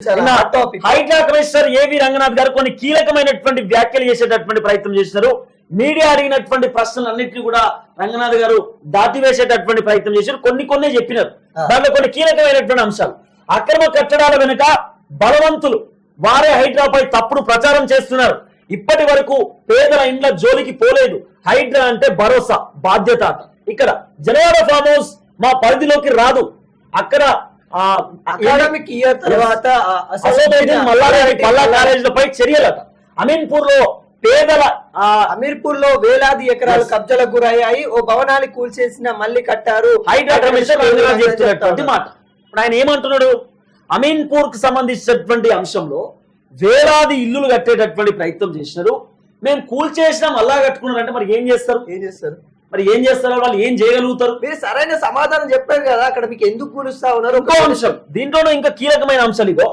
Hydraa commissioner ఏవి రంగనాథ్ గారు కొన్ని కీలకమైనటువంటి వ్యాఖ్యలు చేసేటటువంటి ప్రయత్నం చేసినారు మీడియా అడిగినటువంటి ప్రశ్నలన్నింటినీ కూడా రంగనాథ్ గారు దాటివేసేటటువంటి ప్రయత్నం చేశారు. కొన్ని కొన్ని చెప్పినారు. దాంట్లో కొన్ని కీలకమైనటువంటి అంశాలు. అక్రమ కట్టడాల వెనుక బలవంతులు వారే హైడ్రాపై తప్పుడు ప్రచారం చేస్తున్నారు. ఇప్పటి వరకు పేదల ఇండ్ల జోలికి పోలేదు. హైడ్రా అంటే భరోసా బాధ్యత. ఇక్కడ జనవాడ ఫామ్ హౌస్ మా పరిధిలోకి రాదు. అక్కడ అకాడమిక్ ఇయర్ తర్వాత కాలేజీలపై చర్యలట అమీన్పూర్లో పేదల అమీర్పూర్లో వేలాది ఎకరాలు. కబ్జాలకు గురయ్యాయి. ఓ భవనాన్ని కూల్చేసిన మళ్ళీ కట్టారు మాట. ఇప్పుడు ఆయన ఏమంటున్నాడు? అమీన్పూర్కు సంబంధించినటువంటి అంశంలో వేలాది ఇల్లులు కట్టేటటువంటి ప్రయత్నం చేసినారు. మేము కూల్చేసినాం అల్లా కట్టుకున్నారంటే మరి ఏం చేస్తారు? ఏం చేస్తారు? మరి ఏం చేస్తారు వాళ్ళు ఏం చేయగలుగుతారు? మీరు సరైన సమాధానం చెప్పారు కదా అక్కడ మీకు ఎందుకు కూలుస్తా ఉన్నారు? ఇంకో అంశం. దీంట్లోనూ ఇంకా కీలకమైన అంశాలు ఇదో.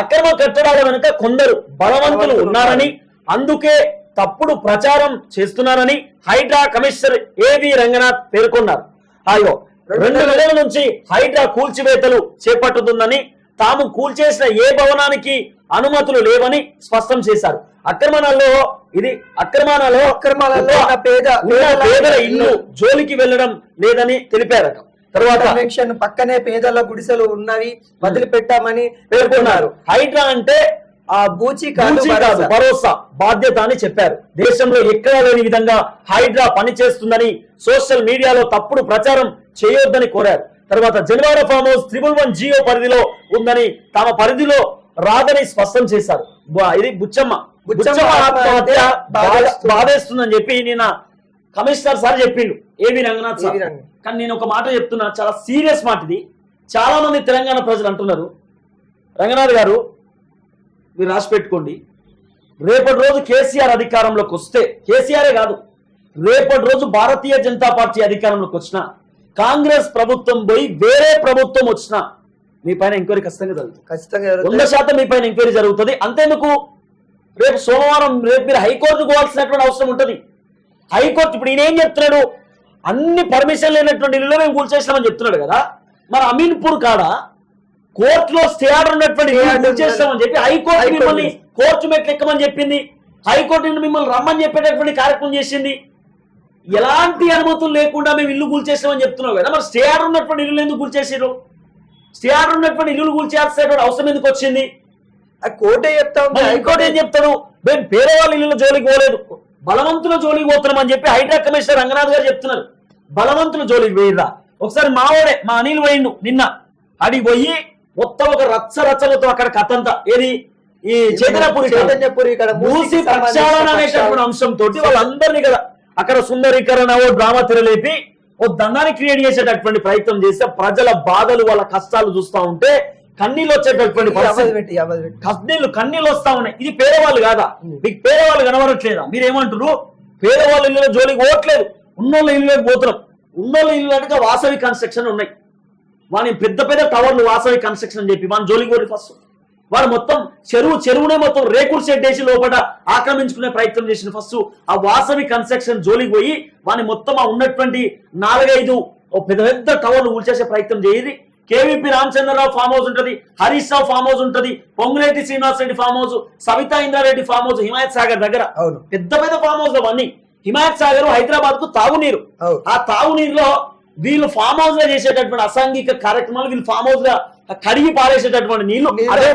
అక్రమ కట్టడాల వెనుక కొందరు బలవంతులు బలవంతులు ఉన్నారని అందుకే తప్పుడు ప్రచారం చేస్తున్నారని హైడ్రా కమిషనర్ ఏవి రంగనాథ్ పేర్కొన్నారు. అయ్యో రెండు నెలల నుంచి హైడ్రా కూల్చివేతలు చేపట్టుతుందని తాము కూల్చేసిన ఏ భవనానికి అనుమతులు లేవని స్పష్టం చేశారు. అక్రమణలో ఇది అక్రమణలో అక్రమాలలో పేద ఉన్న పేదల ఇల్లు జోలికి వెళ్ళడం లేదని తెలిపారట. తర్వాత పక్కనే పేదల గుడిసెలు ఉన్నవి వదిలిపెట్టామని పేర్కొన్నారు. హైడ్రా అంటే ఆ బూచి కాదు భరోసా. బాధ్యత అని చెప్పారు. దేశంలో ఎక్కడా లేని విధంగా హైడ్రా పనిచేస్తుందని సోషల్ మీడియాలో తప్పుడు ప్రచారం చేయొద్దని కోరారు. తర్వాత Janwada farm house triple one GO పరిధిలో ఉందని తమ పరిధిలో రాదని స్పష్టం చేశారు. ఇది బుచ్చమ్మ. ఆత్మహత్య. బాధేస్తుందని చెప్పి నిన్న కమిషనర్ సార్ చెప్పిండు. ఏవి రంగనాథ్ సార్. కానీ నేను ఒక మాట చెప్తున్నా చాలా సీరియస్ మాట ఇది చాలా మంది తెలంగాణ ప్రజలు అంటున్నారు. రంగనాథ్ గారు మీరు రాసి పెట్టుకోండి. రేపటి రోజు కేసీఆర్ అధికారంలోకి వస్తే కేసీఆరే కాదు రేపటి రోజు భారతీయ జనతా పార్టీ అధికారంలోకి వచ్చినా కాంగ్రెస్ ప్రభుత్వం పోయి వేరే ప్రభుత్వం వచ్చినా మీ పైన ఎంక్వైరీ ఖచ్చితంగా జరుగుతుంది. ఖచ్చితంగా వంద. శాతం మీ పైన ఎంక్వైరీ జరుగుతుంది. అంతేందుకు రేపు సోమవారం రేపు మీరు హైకోర్టుకు పోవాల్సినటువంటి అవసరం ఉంటుంది. హైకోర్టు ఇప్పుడు ఈయన ఏం చెప్తున్నాడు? అన్ని పర్మిషన్ లేనటువంటి ఇల్లు మేము కూల్చేసినామని చెప్తున్నాడు కదా. మరి అమీన్పూర్ కాడ కోర్టులో స్టే ఆర్డర్ ఉన్నటువంటి కూల్చేస్తామని చెప్పి హైకోర్టు హైకోర్టు మిమ్మల్ని కోర్టు మెట్లు ఎక్కమని చెప్పింది. హైకోర్టు నుండి మిమ్మల్ని రమ్మని చెప్పేటటువంటి కార్యక్రమం చేసింది. ఎలాంటి అనుమతులు లేకుండా మేము ఇల్లు కూల్చేసామని చెప్తున్నావు కదా. మరి స్టే ఆర్డర్ ఉన్నటువంటి ఇల్లు ఎందుకు కూల్చేసారు స్టే ఆర్డర్ ఉన్నటువంటి ఇల్లు కూల్చేయాల్సినటువంటి అవసరం ఎందుకు వచ్చింది? ఆ కోర్టే చెప్తా హైకోర్టు ఏం చెప్తాడు? మేము పేదవాళ్ళ ఇల్లు జోలికి పోలేదు. బలవంతుల జోలికి పోతున్నాం అని చెప్పి హైడ్రా కమిషనర్ రంగనాథ్ గారు చెప్తున్నారు. బలవంతుల జోలికి పోయిర్రా? ఒకసారి మావాడే మా అనిల్ పోయిండు నిన్న. అడిగి పోయి మొత్తం ఒక రచ్చ రచ్చలతో అక్కడ కథంతా. ఏది? ఈ చైతన్యపురి. చైతన్యపురి ఇక్కడ మూసి ప్రక్షాళన అనేటటువంటి అంశంతో వాళ్ళందరినీ కదా అక్కడ సుందరీకరణ ఓ డ్రామా తెరలేపి ఓ దండాన్ని క్రియేట్ చేసేటటువంటి ప్రయత్నం చేస్తే ప్రజల బాధలు వాళ్ళ కష్టాలు చూస్తా ఉంటే కన్నీళ్ళు వచ్చేటటువంటి. కన్నీళ్ళు కన్నీళ్ళు వస్తా ఉన్నాయి. ఇది పేదవాళ్ళు కాదా? మీకు పేదవాళ్ళు కనబడట్లేదా? మీరేమంటారు పేదవాళ్ళ ఇల్లు జోలికి పోవట్లేదు. ఉన్నోళ్ళ ఇల్లులోకి పోతున్నాం. ఉన్నోళ్ళ ఇల్లు అంటే వాసవి కన్స్ట్రక్షన్ ఉన్నాయి. వాని పెద్ద పెద్ద టవర్లు వాసవి కన్స్ట్రక్షన్ అని చెప్పి మన జోలికి పోయి ఫస్ట్ వాడు మొత్తం చెరువు చెరువునే మొత్తం రేకుడు షెడ్ వేసి లోపల ఆక్రమించుకునే ప్రయత్నం చేసిన ఫస్ట్ ఆ వాసవి కన్స్ట్రక్షన్ జోలికి పోయి వాని మొత్తం ఆ ఉన్నటువంటి నాలుగైదు పెద్ద పెద్ద టవర్లు ఊల్చేసే ప్రయత్నం చేయరి కేవీపీ రామచంద్రరావు ఫామ్ హౌస్ ఉంటది హరీష్ రావు ఫామ్ హౌస్ ఉంటది Ponguleti Srinivas Reddy farm house Savitha Indra Reddy farm house Himayat Sagar దగ్గర. పెద్ద పెద్ద ఫామ్ హౌస్ అవన్నీ. హిమాయత్ సాగర్ హైదరాబాద్కు తాగునీరు. ఆ తాగునీరులో వీళ్ళు ఫామ్ హౌస్లో చేసేటటువంటి అసాంఘిక కార్యక్రమాలు వీళ్ళు ఫామ్ హౌస్లో కడిగి పారేసేటటువంటి నీళ్ళు అదే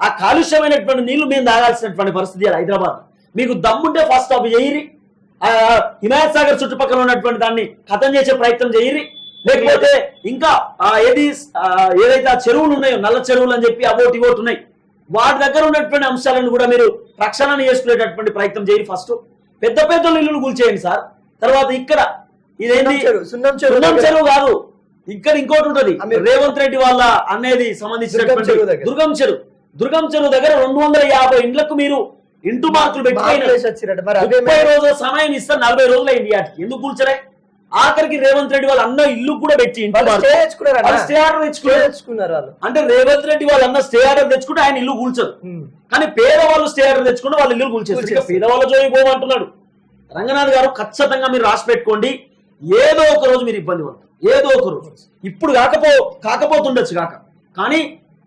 ఆ కాలుష్యమైనటువంటి నీళ్ళు మేము తాగాల్సినటువంటి పరిస్థితి హైదరాబాద్. మీకు దమ్ముంటే ఫస్ట్ అవి చేయరి హిమాయత్ సాగర్ చుట్టుపక్కల ఉన్నటువంటి దాన్ని ఖతం చేసే ప్రయత్నం చేయరి. లేకపోతే ఇంకా ఏది ఏదైతే ఆ చెరువులు ఉన్నాయో నల్ల చెరువులు అని చెప్పి అవోటి ఇవోటి ఉన్నాయి వాటి దగ్గర ఉన్నటువంటి అంశాలను కూడా మీరు ప్రక్షాళన చేసుకునేటటువంటి ప్రయత్నం చేయరు ఫస్ట్. పెద్ద పెద్ద ఇల్లులు కూల్చేయండి సార్. తర్వాత ఇక్కడ ఇదేంటి సున్నం చెరువు, కాదు. ఇక్కడ ఇంకోటి ఉంటది. రేవంత్ రెడ్డి వాళ్ళ అనేది సంబంధించినటువంటి. దుర్గం చెరువు దుర్గం చెరువు. దగ్గర రెండు వందల యాభై ఇండ్లకు మీరు ఇంటూ మార్కులు అదే ముప్పై రోజుల సమయం ఇస్తే నలభై రోజులు అయింది ఎందుకు కూల్చరే ఆఖరికి రేవంత్ రెడ్డి వాళ్ళ అన్న ఇల్లు కూడా పెట్టి. స్టే ఆర్డర్ తెచ్చుకున్నారు. అంటే రేవంత్ రెడ్డి వాళ్ళ అన్న స్టే ఆర్డర్ తెచ్చుకుంటే ఆయన ఇల్లు కూల్చరు. కానీ పేదవాళ్ళు స్టే ఆర్డర్ తెచ్చుకుంటే వాళ్ళ ఇల్లు కూల్చేస్తారు. కూల్చేస్తారు. పేదవాళ్ళ జోలికి పోమంటున్నాడు. రంగనాథ్ గారు ఖచ్చితంగా మీరు రాసి పెట్టుకోండి. ఏదో ఒక రోజు మీరు ఇబ్బంది పడతారు. ఏదో ఒక రోజు. ఇప్పుడు కాకపో కాకపోతుండొచ్చు కాక. కానీ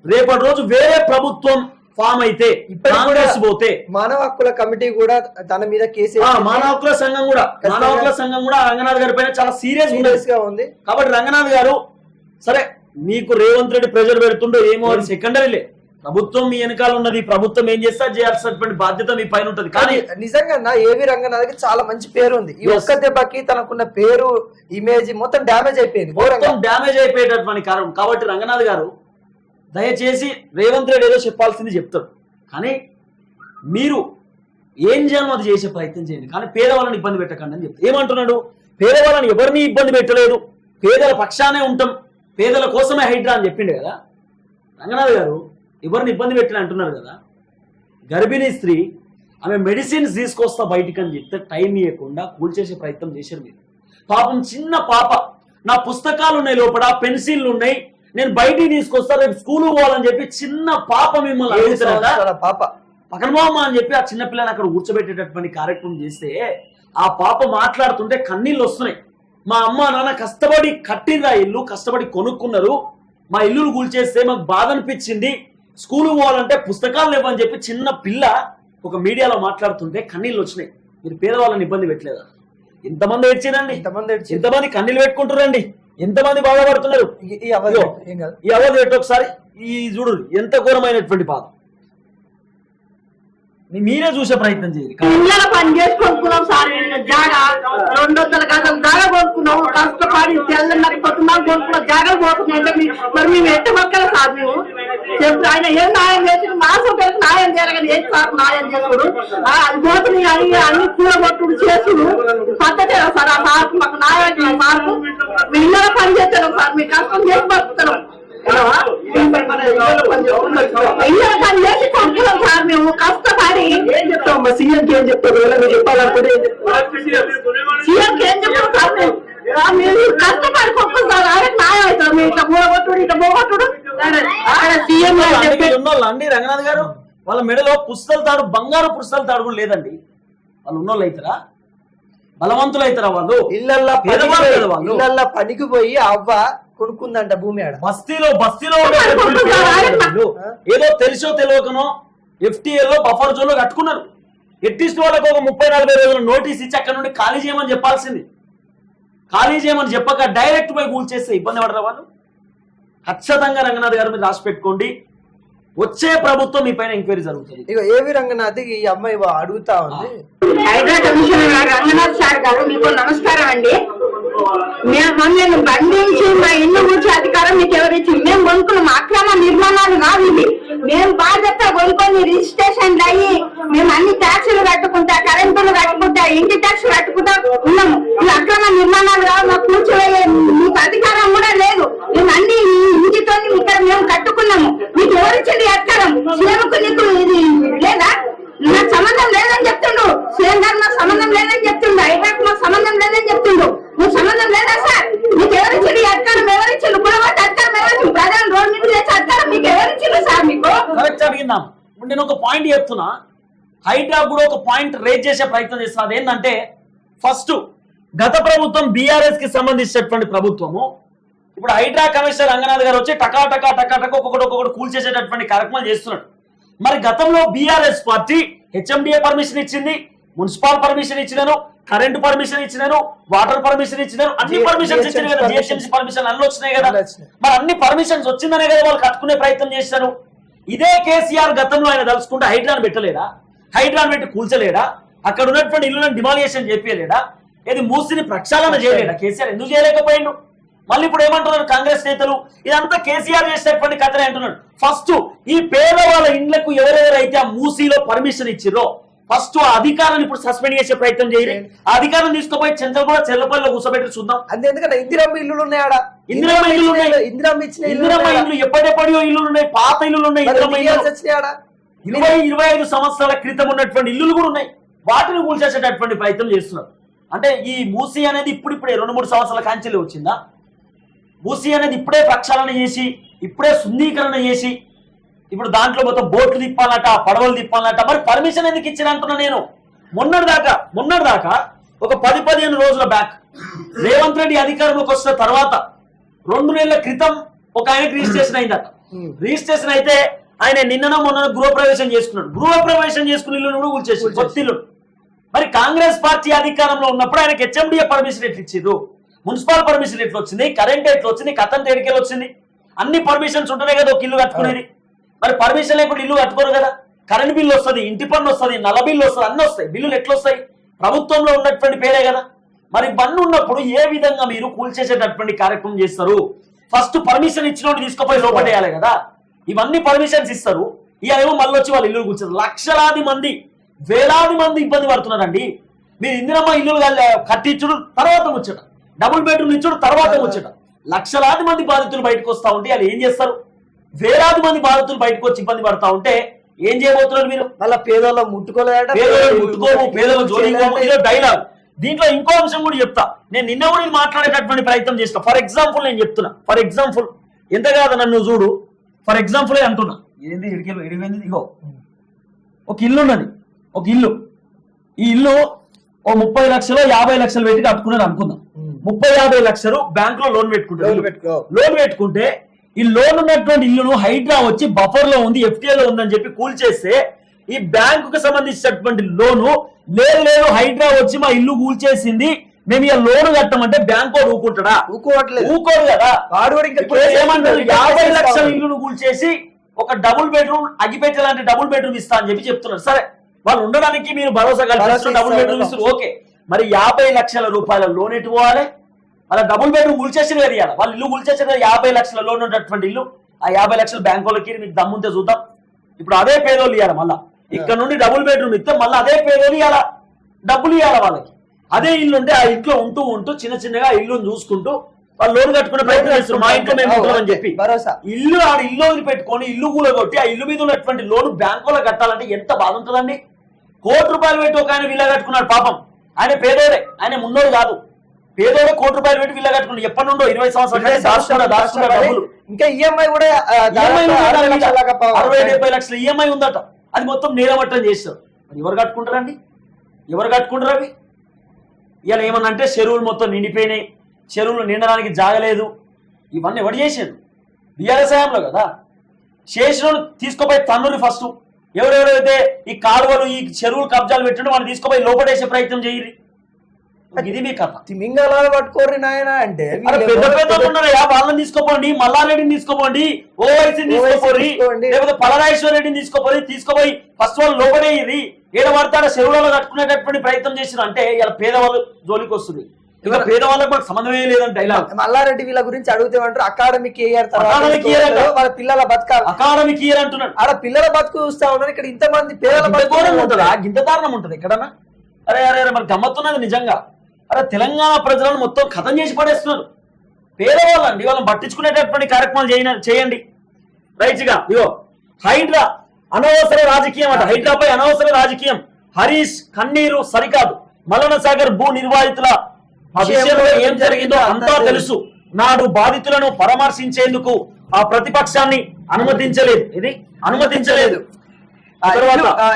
రేపటి రోజు వేరే ప్రభుత్వం ఫామ్ అయితే కాంగ్రెస్ పోతే. మానవ హక్కుల కమిటీ కూడా తన మీద కేసు మానవ హక్కుల సంఘం కూడా మానవ హక్కుల సంఘం కూడా రంగనాథ్ గారి పైన చాలా సీరియస్గా ఉంది. కాబట్టి రంగనాథ్ గారు సరే మీకు రేవంత్ రెడ్డి ప్రెజర్ పెడుతుండో ఏమో అది సెకండరీలే ప్రభుత్వం మీ వెనకాల ఉన్నది ప్రభుత్వం ఏం చేస్తా చేయాల్సినటువంటి బాధ్యత మీ పైన ఉంటది. కానీ నిజంగా ఏవి రంగనాథ్కి చాలా మంచి పేరు ఉంది. ఈ. ఒక్క దెబ్బకి తనకున్న పేరు ఇమేజ్ మొత్తం డ్యామేజ్ అయిపోయింది. మొత్తం డ్యామేజ్ అయిపోయేటటువంటి కారణం. కాబట్టి రంగనాథ్ గారు దయచేసి రేవంత్ రెడ్డి ఏదో చెప్పాల్సింది చెప్తారు కానీ మీరు ఏం చేయాలో అది చేసే ప్రయత్నం చేయండి. కానీ పేదవాళ్ళని ఇబ్బంది పెట్టకండి అని చెప్తారు ఏమంటున్నాడు? పేదవాళ్ళని ఎవరిని ఇబ్బంది పెట్టలేదు. పేదల పక్షానే ఉంటాం. పేదల కోసమే హైడ్రా అని చెప్పిండు కదా. రంగనాథ్ గారు ఎవరిని ఇబ్బంది పెట్టిన అంటున్నారు కదా. గర్భిణీ స్త్రీ ఆమె మెడిసిన్స్ తీసుకొస్తా బయటికి అని చెప్తే టైం ఇవ్వకుండా కూల్చేసే ప్రయత్నం చేశారు మీరు. పాపం చిన్న పాప. నా పుస్తకాలు ఉన్నాయి లోపల పెన్సిల్లు ఉన్నాయి. నేను బయటికి తీసుకొస్తా రేపు స్కూల్ పోవాలని చెప్పి చిన్న పాప మిమ్మల్ని సంవత్సరాల పాప. పక్కన మామ అని చెప్పి ఆ చిన్న పిల్లని అక్కడ కూర్చోబెట్టేటటువంటి కార్యక్రమం చేస్తే ఆ పాప మాట్లాడుతుంటే కన్నీళ్ళు వస్తున్నాయి. మా అమ్మ నాన్న కష్టపడి కట్టిండ్రా ఇల్లు కష్టపడి కొనుక్కున్నారు. మా ఇల్లును కూల్చేస్తే మాకు బాధ అనిపించింది. స్కూల్ పోవాలంటే పుస్తకాలు లేవని చెప్పి చిన్న పిల్ల ఒక మీడియాలో మాట్లాడుతుంటే కన్నీళ్ళు వచ్చినాయి. మీరు పేదవాళ్ళని ఇబ్బంది పెట్టలేదా? ఎంతమంది ఏడ్చిందండి ఇంతమంది ఏడ్చి- ఎంతమంది కన్నీళ్ళు పెట్టుకుంటారండి ఎంతమంది బాధపడుతున్నారు. ఈ- ఈ అవధి ఒకసారి ఈ చూడు ఎంత ఘోరమైనటువంటి బాధ. మీ- మీరే చూసే ప్రయత్నం చేయండి పిల్లల పని చేసి కొనుక్కున్నాం సార్ జాగా. రెండు వందల గజం జాగా కొనుక్కున్నాం. కష్టపడి తెల్లన్నర కొట్టున్నాం కొనుక్కున్నాం జాగా మీ- మరి మేము ఎట్ట మొక్కలు సార్ మేము. చెప్పు ఆయన ఏం న్యాయం చేసి మాసం పేరు న్యాయం చేయాలని ఏం సార్ న్యాయం చేసుడు అది పోతున్నాయి అన్ని చేసుడు. పద్ధతే మీ ఇళ్ళ పని చేస్తాను సార్ మీ కష్టం చేసి బతుకుతాను ఇళ్ళ పని చేసి కొనుక్కున్నాం సార్ మేము కష్టపడి. ఏం చెప్తాం మా సీఎం ఏం చెప్తారు మీరు చెప్పాలనుకుంటే? సీఎం ఏం చెప్పారు సార్ మేము? ఆ, మీరు కష్టపడి కొనుక్కుంటారు ఆయనకు న్యాయం అవుతుంది. మీరు ఇట్లా మూడగొట్టుడు ఇట్లా పోగొట్టుడు. ఆయన సీఎం అండి రంగనాథ్ గారు. వాళ్ళ మెడలో పుస్తల తాడు బంగారు పుస్తల తాడు కూడా లేదండి. వాళ్ళు ఉన్నోళ్ళు అవుతారా బలవంతులు అవుతారా వాళ్ళు. ఇళ్ళల్లో. ఇళ్ళల్లో పనికి పోయి అవ్వ కొనుక్కుందంట భూమి ఆడ. బస్తీలో బస్తీలో ఏదో తెలిసో తెలియకనో FTA లో బఫర్ జోన్లో కట్టుకున్నారు. ఎట్టిస్ట్ వాళ్ళకి ఒక ముప్పై నలభై రోజుల నోటీస్ ఇచ్చి అక్కడ నుండి ఖాళీ చేయమని చెప్పాల్సింది. ఖాళీ చేయమని చెప్పక డైరెక్ట్ పోయి కూల్చేస్తే ఇబ్బంది పడరా వాళ్ళు? ఖచ్చితంగా రంగనాథ్ గారు మీరు రాసి పెట్టుకోండి. వచ్చే ప్రభుత్వం మీ పైన ఎంక్వైరీ జరుగుతుంది. ఇక ఏవి రంగనాథ్ ఈ అమ్మాయి వా- అడుగుతా ఉంది. హైడ్రా కమిషనర్ రంగనాథ్ సార్ గారు మీకు నమస్కారం అండి. మేము మమ్మల్ని బంధించి మా ఇల్లు కూర్చే అధికారం మీకు ఎవరిచ్చి మేము కొనుక్కున్నాం. అక్రమ నిర్మాణాలు కావు ఇవి. మేము బాధ్యత కొనుక్కొని రిజిస్ట్రేషన్ అయ్యి మేము అన్ని ట్యాక్సులు కట్టుకుంటా కరెంటులు కట్టుకుంటా ఇంటి ట్యాక్స్ కట్టుకుంటా ఉన్నాము. ఇవి అక్రమ నిర్మాణాలు కావు. మాకు కూర్చోయే మీకు అధికారం కూడా లేదు. మేము అన్ని ఇంటితో ఇక్కడ మేము కట్టుకున్నాము. మీకు ఎవరిచ్చింది అధికారం సీఎంకు నీకు ఇది లేదా నాకు సంబంధం లేదని చెప్తుండు సీఎం గారు నాకు సంబంధం లేదని చెప్తుండు ఐటాక్ నాకు సంబంధం లేదని చెప్తుండు నువ్వు సంబంధం లేదా సార్ మీకు ఎవరిచ్చిండు ఈ అధికారం ఎవరిచ్చిండు కులవద్ద అధికారం ఎవరిచ్చిండు ప్రజలు రోడ్డు మీద చేసే అధికారం మీకు ఎవరిచ్చిండు సార్ మీకు కరెక్ట్ అడిగిందాం ఇప్పుడు నేను ఒక పాయింట్ చెప్తున్నా. హైడ్రా కూడా ఒక పాయింట్ రేజ్ చేసే ప్రయత్నం చేస్తున్నా అదేంటంటే ఫస్ట్ గత ప్రభుత్వం బీఆర్ఎస్కి సంబంధించినటువంటి ప్రభుత్వము. ఇప్పుడు హైడ్రా కమిషనర్ రంగనాథ్ గారు వచ్చి టకా టకా టకా టకా ఒక్కొక్కటి ఒక్కొక్కటి కూల్చేసేటటువంటి కార్యక్రమాలు చేస్తున్నాడు. మరి గతంలో బీఆర్ఎస్ పార్టీ హెచ్ఎండిఏ పర్మిషన్ ఇచ్చింది మున్సిపల్ పర్మిషన్ ఇచ్చినాను కరెంట్ పర్మిషన్ ఇచ్చినాను వాటర్ పర్మిషన్ ఇచ్చినాను అన్ని పర్మిషన్స్ ఇచ్చింది కదా జిహెచ్ఎంసీ పర్మిషన్ అన్ని వచ్చినాయి కదా. మరి అన్ని పర్మిషన్స్ వచ్చిందనే కదా వాళ్ళు కట్టుకునే ప్రయత్నం చేశారు. ఇదే కేసీఆర్ గతంలో ఆయన తలుచుకుంటే హైడ్రాన్ పెట్టలేడా హైడ్రాన్ పెట్టి కూల్చలేడా అక్కడ ఉన్నటువంటి ఇల్లులను డిమాలియేషన్ చేపించలేడా ఏది మూసిని ప్రక్షాళన చేయలేడా కేసీఆర్ ఎందుకు చేయలేకపోయిండు? మళ్ళీ ఇప్పుడు ఏమంటున్నారు కాంగ్రెస్ నేతలు? ఇదంతా కేసీఆర్ చేసినటువంటి కథనే అంటున్నాడు. ఫస్ట్ ఈ పేదవాళ్ళ ఇండ్లకు ఎవరెవరైతే ఆ మూసీలో పర్మిషన్ ఇచ్చిరో ఫస్ట్ ఆ అధికారాన్ని ఇప్పుడు సస్పెండ్ చేసే ప్రయత్నం చేయాలి ఆ అధికారం తీసుకుపోయి చంద్ర కూడా చెల్లపల్లిలో కూర్చోబెట్టి చూద్దాం. అంతే ఎందుకంటే ఇందిరమ్మ ఇల్లులు ఉన్నాయి ఇందిరమ్మ ఇల్లులు ఉన్నాయి. ఇందిరమ్మ ఇచ్చిన ఇందిరమ్మ. ఇల్లు ఎప్పటిెప్పటియో ఇల్లులు ఉన్నాయి పాత ఇల్లులు ఉన్నాయి ఇందిరమ్మ ఇల్లు. వచ్చినాయి ఇరవై ఇరవై ఐదు సంవత్సరాల క్రితం ఉన్నటువంటి ఇల్లులు కూడా ఉన్నాయి. వాటిని కూల్చేసేటటువంటి ప్రయత్నం చేస్తున్నారు. అంటే ఈ మూసీ అనేది ఇప్పుడు ఇప్పుడే రెండు మూడు సంవత్సరాల కాంచెలే వచ్చిందా? మూసీ అనేది ఇప్పుడే ప్రక్షాళన చేసి ఇప్పుడే శుద్ధీకరణ చేసి ఇప్పుడు దాంట్లో మొత్తం బోట్లు తిప్పాలట పడవలు తిప్పాలట. మరి పర్మిషన్ ఎందుకు ఇచ్చిన అంటున్నా నేను? మొన్నటి దాకా మొన్నటి దాకా ఒక పది పదిహేను రోజుల బ్యాక్ రేవంత్ రెడ్డి అధికారంలోకి వచ్చిన తర్వాత రెండు నెలల క్రితం ఒక ఆయనకి రిజిస్ట్రేషన్ అయిందట. రిజిస్ట్రేషన్ అయితే ఆయన నిన్ననో మొన్న గృహప్రవేశం చేసుకున్నాడు. గృహప్రవేశం చేసుకున్న ఇల్లు కూడా కూల్చేసి కూల్చేసి. కొత్త ఇల్లు మరి కాంగ్రెస్ పార్టీ అధికారంలో ఉన్నప్పుడు ఆయనకి హెచ్ఎండిఏ పర్మిషన్ ఎట్లా ఇచ్చిండ్రు మున్సిపల్ పర్మిషన్ ఎట్లా వచ్చింది? కరెంట్ ఎట్లా వచ్చింది? కథం తేడికెళ్ళి వచ్చింది? అన్ని పర్మిషన్స్ ఉంటేనే కదా ఒక ఇల్లు కట్టుకునేది. మరి పర్మిషన్ లేకుండా ఇల్లు కట్టుకోరు కదా. కరెంట్ బిల్లు వస్తుంది ఇంటి పన్ను వస్తుంది నల్ల బిల్లు వస్తుంది అన్నీ వస్తాయి. బిల్లులు ఎట్లా వస్తాయి ప్రభుత్వంలో ఉన్నటువంటి పేరే కదా. మరి బండ్ ఉన్నప్పుడు ఏ విధంగా మీరు కూల్చేసేటటువంటి కార్యక్రమం చేస్తారు? ఫస్ట్ పర్మిషన్ ఇచ్చిన తీసుకుపోయి లోపటేయాలి కదా. ఇవన్నీ పర్మిషన్స్ ఇస్తారు. ఇవేమో మళ్ళీ వచ్చి వాళ్ళు ఇల్లు కూర్చున్నారు లక్షలాది మంది వేలాది మంది ఇబ్బంది పడుతున్నారండి. మీరు ఇందిరమ్మ ఇల్లు కట్టించుడు తర్వాత ముచ్చట. డబుల్ బెడ్రూమ్ ఇచ్చుడు తర్వాత ముచ్చట. లక్షలాది మంది బాధితులు బయటకు వస్తా ఉంటే వాళ్ళు ఏం చేస్తారు? వేలాది మంది బాధితులు బయటకు వచ్చి ఇబ్బంది పడతా ఉంటే ఏం చేయబోతున్నారు మీరు? మళ్ళా పేదోళ్ళ ముట్టుకోలేదట ముట్టుకోము డైలాగ్ దీంట్లో ఇంకో అంశం కూడా చెప్తా. నేను నిన్న కూడా ఇది మాట్లాడేటటువంటి ప్రయత్నం చేసిన. ఫర్ ఎగ్జాంపుల్ నేను చెప్తున్నా. ఫర్ ఎగ్జాంపుల్ ఎంత కాదు నన్ను చూడు. ఫర్ ఎగ్జాంపుల్ అంటున్నా. ఏంది ఇడిపోయింది ఇగో. ఒక ఇల్లు ఉన్నది. ఒక ఇల్లు. ఈ ఇల్లు ఓ ముప్పై లక్షలు యాభై లక్షలు పెట్టి కట్టుకున్నారు అనుకుందాం. ముప్పై యాభై లక్షలు బ్యాంక్లో లోన్ పెట్టుకుంటారు. లోన్ పెట్టుకో. లోన్ పెట్టుకుంటే ఈ లోన్ ఉన్నటువంటి ఇల్లును హైడ్రా వచ్చి బఫర్లో ఉంది ఎఫ్టీఏ లో ఉందని చెప్పి కూల్ చేస్తే ఈ బ్యాంకు కు సంబంధించినటువంటి లోను లేదు లేదు హైడ్రా వచ్చి మా ఇల్లు కూల్చేసింది మేము ఇక లోన్ కట్టమంటే బ్యాంక్ వాడు ఊకుంటాడా ఊకోవట్లేదు. ఊకోడు కదా? వాడు కూడా ఇంకా ఇప్పుడు ఏమంటారు? యాభై లక్షల ఇల్లును కూల్చేసి ఒక డబుల్ బెడ్రూమ్ అగిపెట్టే లాంటి డబుల్ బెడ్రూమ్ ఇస్తా అని చెప్పి చెప్తున్నారు. సరే వాళ్ళు ఉండడానికి మీరు భరోసా కల్పిస్తున్న భరోసా డబుల్ బెడ్రూమ్. ఇస్తారు. ఓకే. మరి యాభై లక్షల రూపాయల లోన్ ఎటు పోవాలి? అలా డబుల్ బెడ్రూమ్ కూల్చేసిన కదా ఇవ్వాలి వాళ్ళు ఇల్లు కూల్చేసిన కదా యాభై లక్షల లోన్ ఉన్నటువంటి ఇల్లు. ఆ యాభై లక్షల బ్యాంక్ వాళ్ళకి మీకు దమ్ముంటే చూద్దాం. ఇప్పుడు అదే పేదోళ్ళు ఇవ్వాలి మళ్ళా. ఇక్కడ నుండి డబుల్ బెడ్రూమ్ ఇస్తే మళ్ళీ అదే పేదోళ్ళు ఇవ్వాల డబ్బులు ఇవ్వాలి వాళ్ళకి. అదే ఇల్లు ఉంటే ఆ ఇంట్లో ఉంటూ ఉంటూ చిన్న చిన్నగా ఆ ఇల్లుని చూసుకుంటూ వాళ్ళు లోన్ కట్టుకునే ప్రయత్నం చేస్తారు మా ఇంట్లో మేము ఉంటున్నామని చెప్పి. భరోసా. ఇల్లు ఆడ ఇల్లు వదిలిపెట్టుకొని ఇల్లు కూలగొట్టి ఆ ఇల్లు మీద ఉన్నటువంటి లోన్ బ్యాంకులో కట్టాలంటే ఎంత బాధ ఉంటుందండి? కోటి రూపాయలు పెట్టి ఒక ఆయన విల్ల కట్టుకున్నాడు పాపం. ఆయన పేదోడే. ఆయన మున్నోడు కాదు. పేదోడే కోటి రూపాయలు పెట్టి విల్ల కట్టుకున్నాడు ఎప్పటి నుండో ఇరవై సంవత్సరాలు ఇంకా ఈఎంఐ కూడా ఈఎంఐ దాదాపు ఉందట అరవై డెబ్బై లక్షల ఈఎంఐ ఉందట. అది మొత్తం నీలమట్టం చేస్తారు. మరి ఎవరు కట్టుకుంటారండి? ఎవరు కట్టుకుంటారు అవి? ఇలా ఏమన్నా అంటే చెరువులు మొత్తం నిండిపోయినాయి. చెరువులు నిండడానికి జాగలేదు. ఇవన్నీ ఎవరు చేశారు బీఆర్ఎస్ హయాంలో కదా. చేసిన వాళ్ళు తీసుకుపోయి తన్నులు ఫస్ట్ ఎవరెవరైతే ఈ కాలువలు ఈ చెరువులు కబ్జాలు పెట్టిండో వాళ్ళు తీసుకుపోయి లోపడేసే ప్రయత్నం చేయరు ఇది మీ కథ. తిమింగలాలు పట్టుకోర్రి నాయన అంటే పెద్ద పెద్ద ఉన్నారయ్యా వాళ్ళని తీసుకోపోండి మల్లారెడ్డిని తీసుకోపోండి ఓవైసీని తీసుకోపోరి. లేకపోతే పలరాజేశ్వర రెడ్డిని తీసుకోపోయి తీసుకోపోయి ఫస్ట్ వాళ్ళు లోపడేది ఏడ పడతాడ చెరువులలో కట్టుకునేటటువంటి ప్రయత్నం చేసిన అంటే ఇలా పేదవాళ్ళు జోలికి వస్తుంది ఇక పేదవాళ్ళకి మనకు సంబంధమే లేదని డైలాగ్ మల్లారెడ్డి వీళ్ళ గురించి అడిగితే అంటారు అకాడమిక్ ఇయర్ year అంట. వాళ్ళ పిల్లల బతకాలి. అకాడమిక్ ఇయర్ అంటున్నాడు. ఆడ పిల్లల బతుకు చూస్తా ఉన్నారు. ఇక్కడ ఇంత మంది పేదల బతుకు ఉంటుందా? గింత దారుణం ఉంటుంది ఎక్కడన్నా అరే అరే అరే మరి గమ్మత్తున్నది నిజంగా. అరే తెలంగాణ ప్రజలను మొత్తం కథం చేసి పడేస్తున్నారు. పేదవాళ్ళండి వాళ్ళని పట్టించుకునేటటువంటి కార్యక్రమాలు చేయ చేయండి. రైట్గా ఇగో హైడ్రా అనవసర రాజకీయం అట. హైడ్రాపై అనవసర రాజకీయం. హరీష్ కన్నీరు సరికాదు. మలన సాగర్ భూ నిర్వాహితుల విషయంలో ఏం జరిగిందో అంతా తెలుసు. నాడు బాధితులను పరామర్శించేందుకు ఆ ప్రతిపక్షాన్ని అనుమతించలేదు. ఇది అనుమతించలేదు.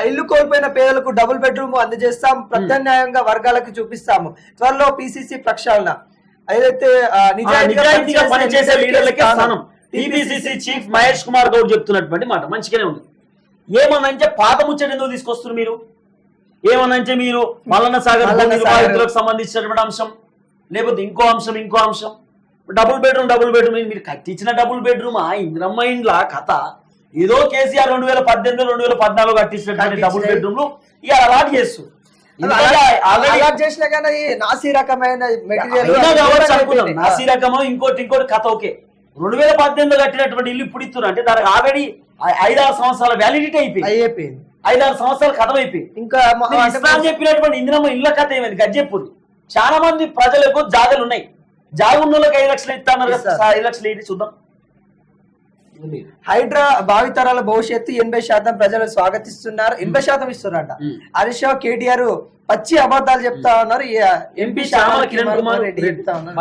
ఇల్లు- కోల్పోయిన పేదలకు డబుల్ బెడ్రూమ్ అందజేస్తాం. ప్రత్యామ్నాయంగా వర్గాలకు చూపిస్తాము. త్వరలో పిసిసి ప్రక్షాళన. ఏదైతే ఆ, ఆ నిజాయితీగా నిజాయితీగా పనిచేసే లీడర్లకే స్థానం. స్థానం. టీపీసీసీ చీఫ్ మహేష్ కుమార్ గౌడ్ చెప్తున్నటువంటి మాట. మంచిగానే ఉంది. ఏమనంటే పాత ముచ్చట ఎందుకు తీసుకొస్తున్నారు మీరు? ఏమనంటే మీరు మల్లన్న సాగర్. నిర్వాహితులకు సంబంధించినటువంటి అంశం లేకపోతే ఇంకో అంశం ఇంకో అంశం. Double bedroom double bedroom. మీరు కట్టించిన డబుల్ బెడ్రూమ్? ఆ ఇంద్రమ్మ ఇండ్ల? కథ. ఏదో కేసీఆర్ రెండు వేల పద్దెనిమిది రెండు వేల పద్నాలుగు కట్టించినటువంటి డబుల్ కట్టించినవి. బెడ్రూమ్ ఇలా అలాట్ ఈ నాసి రకమైన రకమో ఇంకోటి ఇంకోటి కథ ఓకే. రెండు వేల పద్దెనిమిదిలో కట్టినటువంటి ఇల్లు ఇప్పుడు ఇస్తున్నారు. అంటే దానికి ఆల్రెడీ ఐదారు సంవత్సరాల వ్యాలిడిటీ అయిపోయింది. అయిపోయింది. ఐదారు సంవత్సరాల కథ అయిపోయింది. ఇంకా చెప్పినటువంటి ఇందిరమ్మ ఇళ్ళ కథ ఏమైంది? గజ్జెప్పుడు చాలా మంది ప్రజలకు జాగలు ఉన్నాయి జాగ ఉన్న వాళ్ళకి ఐదు లక్షలు ఇస్తారు. సార్, ఐదు లక్షలు ఇది చూద్దాం. హైడ్రా భావితరాల భవిష్యత్తు ఎనభై శాతం ప్రజలు స్వాగతిస్తున్నారు. ఎనభై శాతం ఇస్తున్నారంట. హరీష్ రావు కేటీఆర్ పచ్చి అబద్ధాలు చెప్తా ఉన్నారు. ఎంపీ శ్యామల కిరణ్ కుమార్ రెడ్డి చెప్తా ఉన్నారు.